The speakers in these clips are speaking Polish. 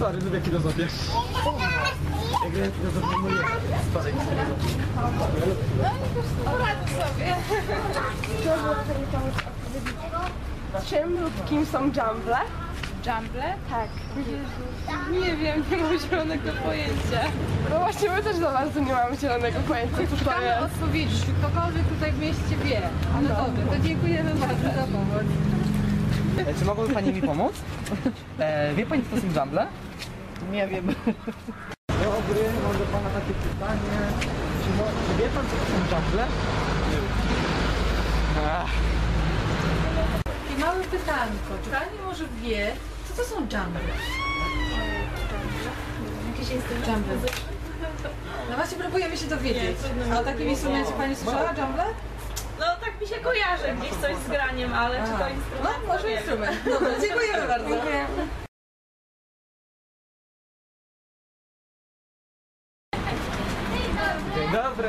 Stary, lubię filozofię. Jak ja filozofię mówię, stary, Czym lub kim są jumble? Jumble? Tak. Nie wiem, nie mam zielonego pojęcia. No właśnie my też za bardzo nie mamy zielonego pojęcia, co to Szukamy jest. odpowiedzi, czy ktokolwiek tutaj w mieście wie. Ale dobrze, to dziękujemy bardzo za pomoc. E, Czy mogłaby Pani mi pomóc? E, wie Pani, co to są jumble? Nie wiem. Dobry, mam do Pana takie pytanie. Czy, mo- czy wie Pan, co to są jumble? Ach, I małe pytanko, czy Pani może wie, co to są jumble? Jakieś instrumenty? Jumble. No właśnie próbujemy się dowiedzieć. A o takim instrumencie Pani słyszała, jumble? No tak mi się kojarzy gdzieś coś z graniem, ale czy to instrument? No, może instrument. Dobra, dziękujemy bardzo. Dzień dobry.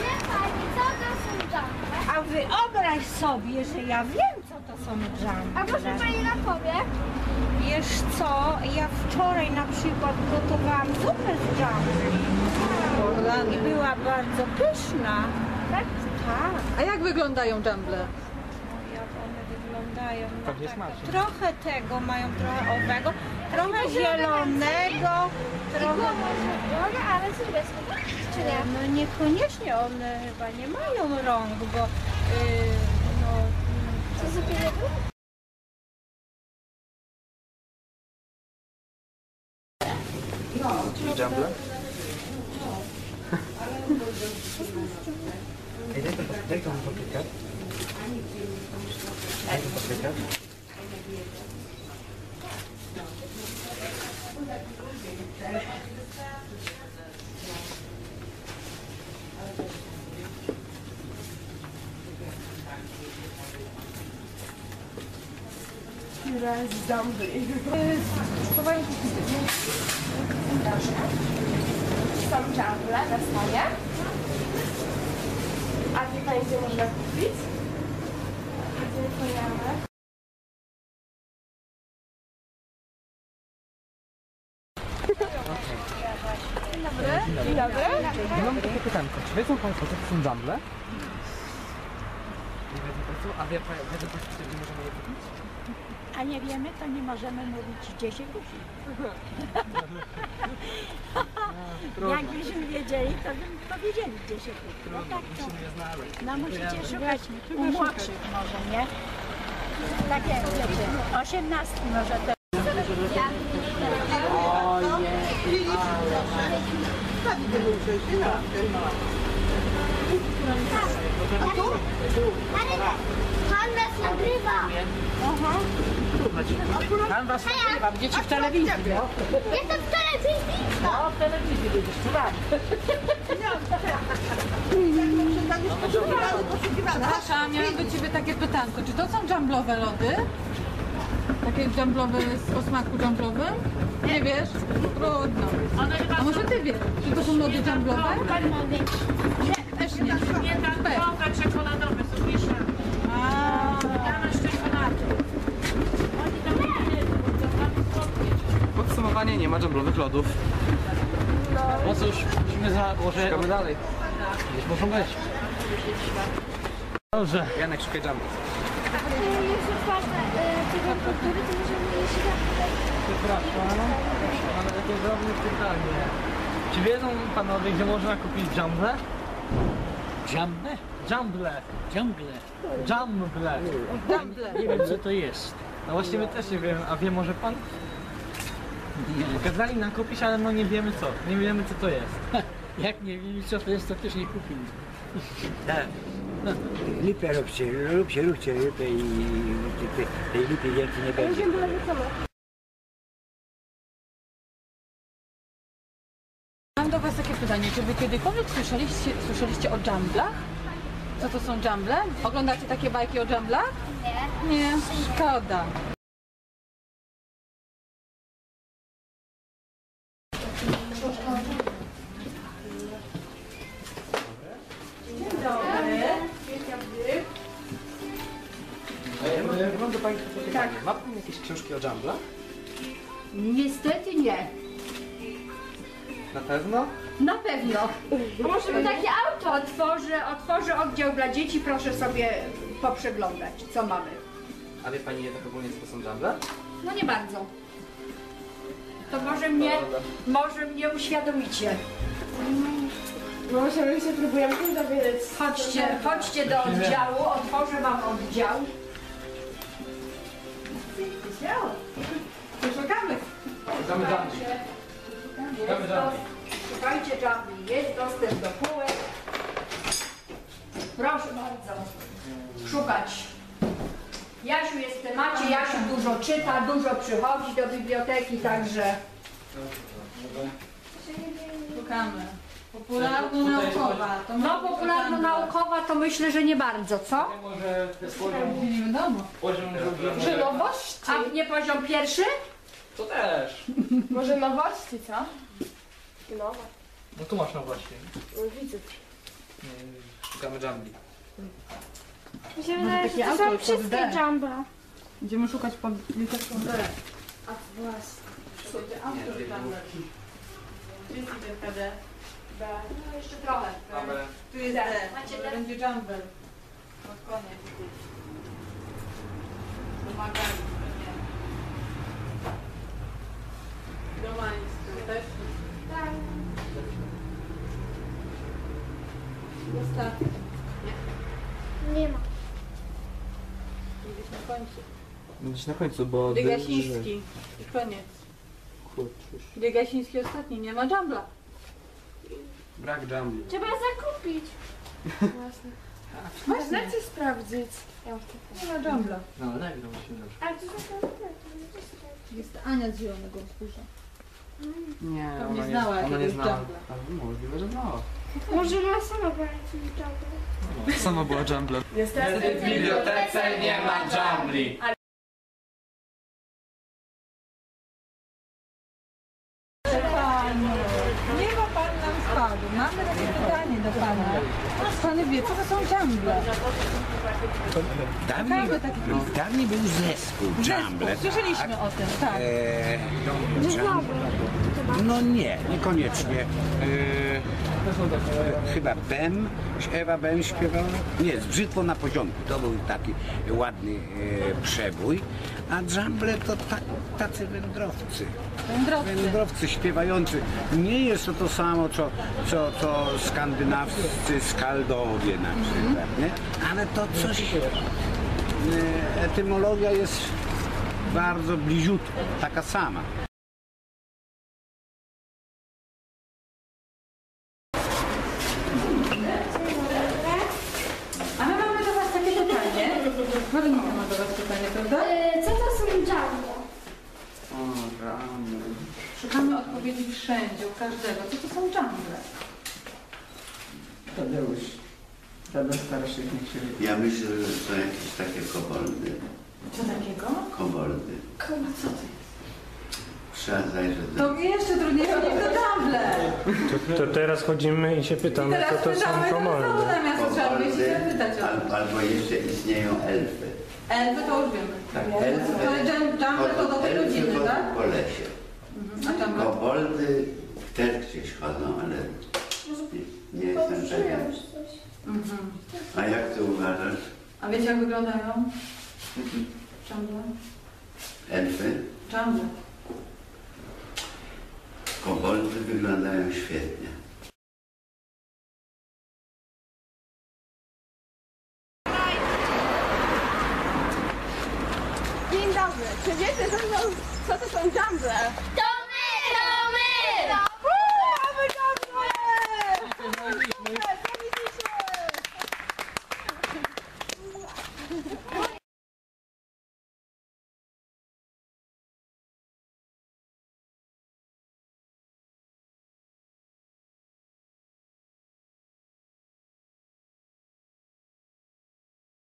Wie pani, co to są dżamble? A wyobraź sobie, że ja wiem, co to są A może dżamble. pani nam powie? Wiesz co, ja wczoraj na przykład gotowałam zupę z dżambli i była bardzo pyszna. Tak? Tak, A jak wyglądają no one wyglądają. No tak, trochę tego mają, trochę owego, trochę zielonego, trochę... Droga, ale sylwestra, czy nie? No niekoniecznie one chyba nie mają rąk, bo yy, no, Co za pieniądze? Jumble? Ej, daj to, daj to mi paprykę. Daj to. Które z jumble. Spróbuję Są jumble na stanie. A pani, gdzie można kupić? Gdzie dobry. Dzień dobry. Ja mam takie pytanko. Czy wiedzą Państwo, co to są jumble? Nie wiedzą Państwo? A wie, pa- wiedzą Państwo, gdzie możemy je kupić? A nie wiemy, to nie możemy mówić, gdzie się kupi. Jakbyśmy wiedzieli, to bym powiedzieli, gdzie się kupi. No tak to. No musicie szukać u młodszych może, nie? Takie, wiecie, osiemnastki może to. Pan nas nagrywa. Pan Was nagrywa, dzieci w telewizji, no? Jestem w telewizji. No, w telewizji będziesz słuchać. Przepraszam, miałam do Ciebie takie pytanko. Czy to są jamblowe lody? Takie jamblowe z- o smaku jamblowym? Nie wiesz? Trudno. A może Ty wiesz, czy to są lody jamblowe? Też nie. Nie tak trochę czekoladowe są mieszane. A, Damy z czekolady. Tam nie. Podsumowanie, nie ma jamblowych lodów. No cóż, musimy założyć... Szukamy dalej. Gdzieś muszą być. Dobrze. Janek, szukaj jumble. Jeśli ważne tego kultury, to możemy jeść zapytać. Przepraszam, mamy takie drobne pytanie. Czy wiedzą panowie, gdzie można kupić jumble? Jumble? Jumble. Jumble. Jumble. Nie wiem co to jest. No właśnie my też nie wiemy, a wie może pan? Kazali nam kupić, ale no nie wiemy co. Nie wiemy co to jest. Jak nie wiem co to jest, to też nie kupimy. Tak. Lipę róbcie, róbcie, róbcie lipę i tej, tej lipy więcej nie będzie. Mam do Was takie pytanie. Czy Wy kiedykolwiek słyszeliście, słyszeliście o jumblach? Co to są jumble? Oglądacie takie bajki o jumblach? Nie. Nie, szkoda. Jakieś książki o jumblach? Niestety nie. Na pewno? Na pewno. A może by takie auto otworzę, otworzę oddział dla dzieci, proszę sobie poprzeglądać, co mamy. A wie pani tak ogólnie co to są jumble? No nie bardzo. To może mnie, może mnie uświadomicie. No może my się próbujemy dowiedzieć. Chodźcie, chodźcie do oddziału, otworzę wam oddział. Szukamy. Szukamy jumble. Jest dos- Szukajcie jumbli, jest dostęp do półek. Proszę bardzo, szukać. Jasiu jest w temacie, Jasiu dużo czyta, dużo przychodzi do biblioteki, także Szukamy. Popularno-naukowa. To no popularno-naukowa to myślę, że nie bardzo, co? Może poziom, Nie wiadomo. poziom drugi. Może nowości? A nie poziom pierwszy? To też. Może nowości, co? Nowe. No tu masz na właśnie. No, widzę. Szukamy jumble. Mi się wydaje, że takie to auto są pod wszystkie D. jumbo. Będziemy szukać pod literką D. A właśnie. No jeszcze trochę. Tu jest D. Będzie jumble. Pod koniec. Domaganie. Domańskie też. Tak. Ostatnie. Nie ma. Gdzieś na końcu. Gdzieś na końcu, bo... Biegasiński. I koniec. Biegasiński ostatni. Nie ma jumbla. Brak jumble. Trzeba zakupić. Właśnie. Można coś sprawdzić. Nie ma jumbla. No, nagrał się już. Ale to Jest Ania z Zielonego Wzgórza. Nie, Tam ona nie nie, znała ona nie jakiegoś znała. Ale możliwe, że znała. Może ma sama była jakimś jumbo. Sama była jumble. Niestety. W bibliotece nie ma jumbli. Do pana. Pan wie, co to są jumble? Dawniej, Szukamy takich dawniej był zespół Jumble. Słyszeliśmy o tym, tak. E, Jumble. No nie, niekoniecznie. E, chyba Bem, Ewa Bem śpiewała. Nie, z brzytwą na poziomku. To był taki ładny e, przebój. A Jumble to ta, tacy wędrowcy. Wędrowcy. Wędrowcy śpiewający. Nie jest to to samo, co, co, co skandynawscy skaldowie na przykład, nie? Ale to coś... e, Etymologia jest bardzo bliziutko, taka sama. A my mamy do was takie pytanie. Ma do was pytanie, prawda? E, Co to są jumbo? O, jumble. Szukamy odpowiedzi wszędzie, u każdego. Co to są jumble? Tadeusz. Tadeusz starszy niech się wie. Ja myślę, że są jakieś takie koboldy. Co takiego? Koboldy. Kurwa, co? Trzeba zajrzeć do... To jeszcze trudniejsze niż to jumble. To teraz chodzimy i się I pytamy, teraz co to są pytamy, to znowu komordy. zamiast trzeba by się zapytać o to. albo, albo jeszcze istnieją elfy. Elfy to już wiemy. Tak, elfy. To to do tej rodziny, tak? po lesie. A jumble? Koboldy też gdzieś chodzą, ale nie, nie jestem pewien. Mhm. A jak ty uważasz? A wiecie jak wyglądają? Jumble? Elfy? Jumble. Koboldy wyglądają świetnie. Dzień dobry. Czy wiecie, co